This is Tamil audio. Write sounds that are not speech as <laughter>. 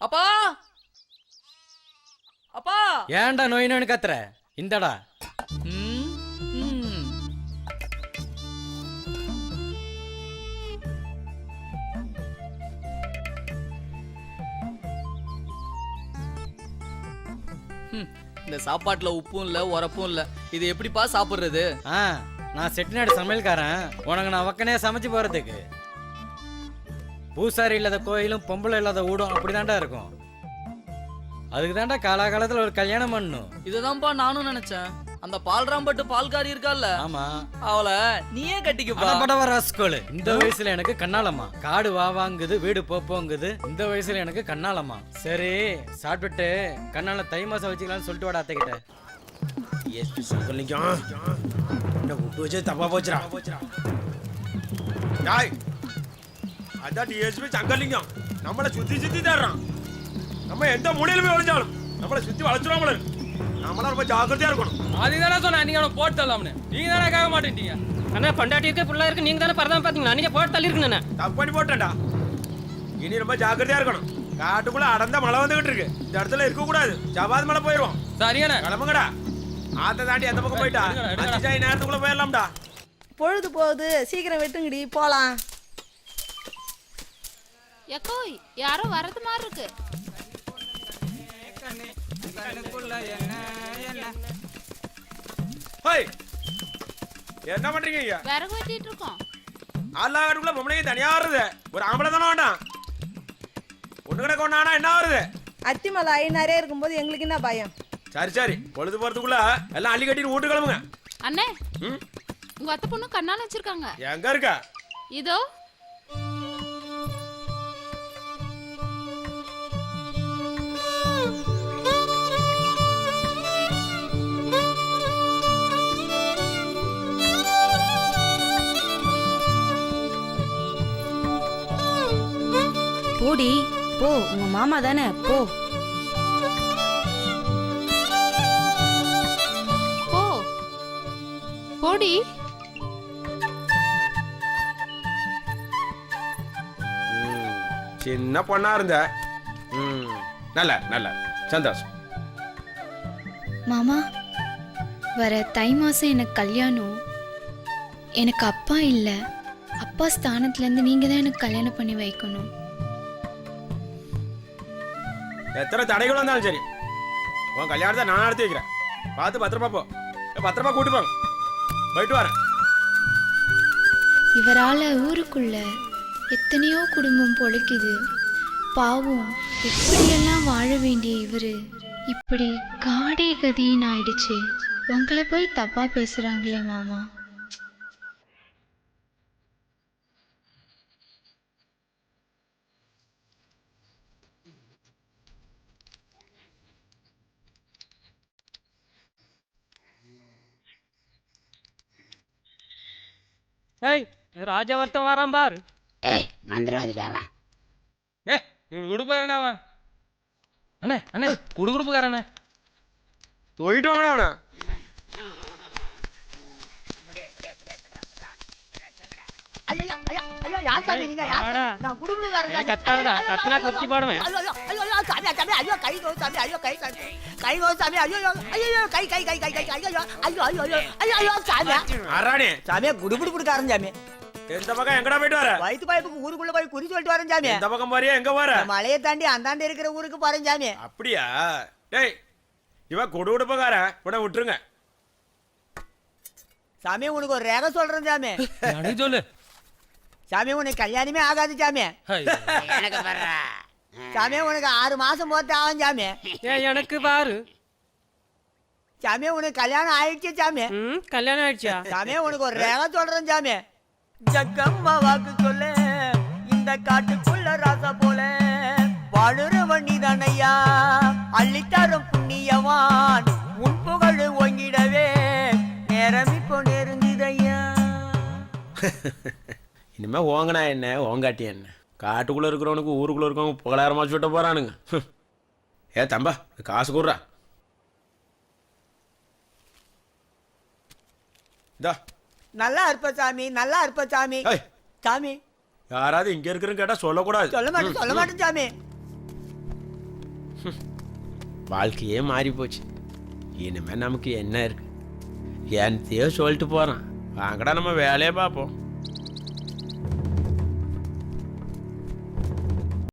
அப்பா! அப்பா! ஏன்டா நோய் நோய்னு கத்துற? இந்தடா. இந்த சாப்பாட்டுல உப்பும் இல்ல உரப்பும் இல்ல. இது எப்படிப்பா சாப்பிடுறது? நான் செட்டிநாடு சமையல்காரன். உனக்கு நான் வக்கனே சமைச்சு போறதுக்கு. பூசாரி இல்லாத கோயிலும் பொம்பளை இல்லாத ஊடும் அப்படிதான்டா இருக்கும். அதுக்கு தான்டா காலாகாலத்தில் ஒரு கல்யாணம் பண்ணணும் இதுதான்ப்பா நானும் நினைச்சேன். அந்த பால்ராம்பட்டு பால்காரி இருக்கால்ல ஆமா. அவளை நீயே கட்டிக்கப்பா. படபடவ ராஸ்கோலு இந்த வயசுல எனக்கு கண்ணாலம்மா. காடு வா வாங்குது வீடு போப்போங்குது இந்த வயசுல எனக்கு கண்ணாலம்மா. சரி சாப்பிட்டுட்டு கண்ணால தை மாசம் வச்சுக்கலாம்னு சொல்லிட்டு வாடா அத்தைக்கிட்ட என்ன விட்டு வச்சது தப்பா போச்சுடா. டாய் அதான் டிஎஸ்பி சங்கலிங்கம். நம்மளை சுத்தி சுத்தி தர்றான் நம்ம எந்த மூலையில போய் ஒளிஞ்சாலும் நம்மளை சுத்தி வளைச்சிடும் போல இருக்கு. நம்மளாம் ரொம்ப ஜாக்கிரதையா இருக்கணும். அதுதானே சொன்னேன். நீங்க அவனை போட்டு தரலாம்னு நீங்க தானே கேட்க மாட்டேன்ட்டீங்க. அண்ணா பொண்டாட்டி இருக்கு பிள்ளை இருக்கு. நீங்க தானே பரதான் பாத்தீங்களா? நீங்க போட்டு தள்ளி இருக்குண்ணே தப்பு பண்ணி போட்டேன்டா. இனி ரொம்ப ஜாக்கிரதையா இருக்கணும். காட்டுக்குள்ள அடர்ந்த மழை வந்துகிட்டு இருக்கு. இந்த இடத்துல இருக்க கூடாது. ஜவாது மழை போயிடுவோம் சரியாண்ணே கிளம்புங்கடா. ஆத்த தாண்டி எந்த பக்கம் போயிட்டா. நேரத்துக்குள்ள போயிடலாம்டா. பொழுது போகுது. சீக்கிரம் வெட்டுங்கடி. போலாம். எக்கோ யாரோ வரது மாதிரி இருக்கு. ஹோய். என்ன பண்றீங்க இங்க விறகு வெட்டிட்டு இருக்கோம். ஆல்லா காட்டுக்குள்ள பொம்பளைங்க தனியா வருது. ஒரு ஆம்பளை தானே வேண்டாம். ஒண்ணு கிடக்க ஒண்ணானா என்ன வருது அத்திமலை ஐநாரே இருக்கும்போது எங்களுக்கு என்ன பயம்? சரி சரி. பொழுது போறதுக்குள்ள எல்லாம் அள்ளி கட்டிட்டு வீட்டு கிளம்புங்க. அண்ணே உங்க அத்தை பொண்ணு கண்ணால வச்சிருக்காங்க. எங்க இருக்க? இதோ போடி போ உங்க மாமா தானே? போ. போ. போடி. ம், சின்ன பொண்ணா இருந்த. ம் நல்ல நல்ல. சந்தோஷம். மாமா வர தை மாதம் எனக்கு கல்யாணம். எனக்கு அப்பா இல்லை. அப்பா ஸ்தானத்துலேருந்து நீங்கள் தான் எனக்கு கல்யாணம் பண்ணி வைக்கணும். எத்தனை தடைகள் வந்தாலும் சரி. உன் கல்யாணத்தை நான் நடத்தி வைக்கிறேன். பார்த்து பத்திரமா போ. பத்திரமா கூட்டு போங்க. போயிட்டு வரேன். இவரால் ஊருக்குள்ள எத்தனையோ குடும்பம் பொழைக்குது. பாவம் எப்படியெல்லாம் வாழ வேண்டிய இவர்? இப்படி காடே கதின்னு ஆயிடுச்சு. உங்களை போய் தப்பா பேசுறாங்களே மாமா. ஏய் ராஜா ஒருத்தன் வரான் பாரு. ஏ குடுப்பாரண்ணே அவன்? அண்ணே அண்ணே குடு குடுப்புக்காரண்ணே போயிட்டு வாங்க அவனை ஆடா ஏய், கத்தாதடா. கத்தினா கத்தி போடுவேன். அராணி சாமியா குடுகுடு குடுக்காரன் சாமி இந்த பக்கம் எங்கடா போயிட்டு வர வயிற்று பாய்ப்புக்கு ஊருக்குள்ள போய் குறி சொல்லிட்டு வரேன் சாமி இந்த பக்கம் போறியா எங்க போற மலையை தாண்டி அந்தாண்ட இருக்கிற ஊருக்கு போறேன் சாமி அப்படியா டேய் இவன் கொடு கொடுப்பக்கார உடனே விட்டுருங்க சாமி உனக்கு ஒரு ரேக சொல்றேன் சாமி சொல்லு சாமி உனக்கு கல்யாணமே ஆகாது சாமி சாமி உனக்கு ஆறு மாசம் போட்டு ஆகும் சாமி. ஏய் எனக்கு பாரு. சாமி உனக்கு கல்யாணம் ஆயிடுச்சு சாமி. ம் கல்யாணம் ஆயிடுச்சா? சாமி உனக்கு ஒரு ரேக சொல்றேன் சாமி. ஜக்கம்மா வாக்கு சொல்ல இந்த காட்டுக்குள்ள ராசா போல. வாழுறவன் நீதானையா அள்ளித்தரும் புண்ணியவான் உன் புகழ் ஓங்கிடவே. நேரம் இப்போ நெருங்குதையா. <laughs> இனிமே ஓங்கனா என்ன? ஓங்காட்டி என்ன? காட்டுக்குள்ள இருக்கிறவனுக்கு ஊருக்குள்ள இருக்கவங்க புகழாரமா சுட்ட போறானுங்க. ஹம். <laughs> ஏ தம்பா காசு கூடுறா. இந்தா. நல்லா இருப்ப சாமி நல்லா இருப்ப சாமி. சாமி. யாராவது இங்க இருக்கிறன்னு கேட்டா சொல்லக்கூடாது. சொல்ல மாட்டேன் சொல்ல மாட்டேன் சாமி. <laughs> வாழ்க்கையே மாறி போச்சு. இனிமே நமக்கு என்ன இருக்கு? என்னத்தையோ சொல்லிட்டு போறான். வாங்கடா நம்ம வேலையை பார்ப்போம்.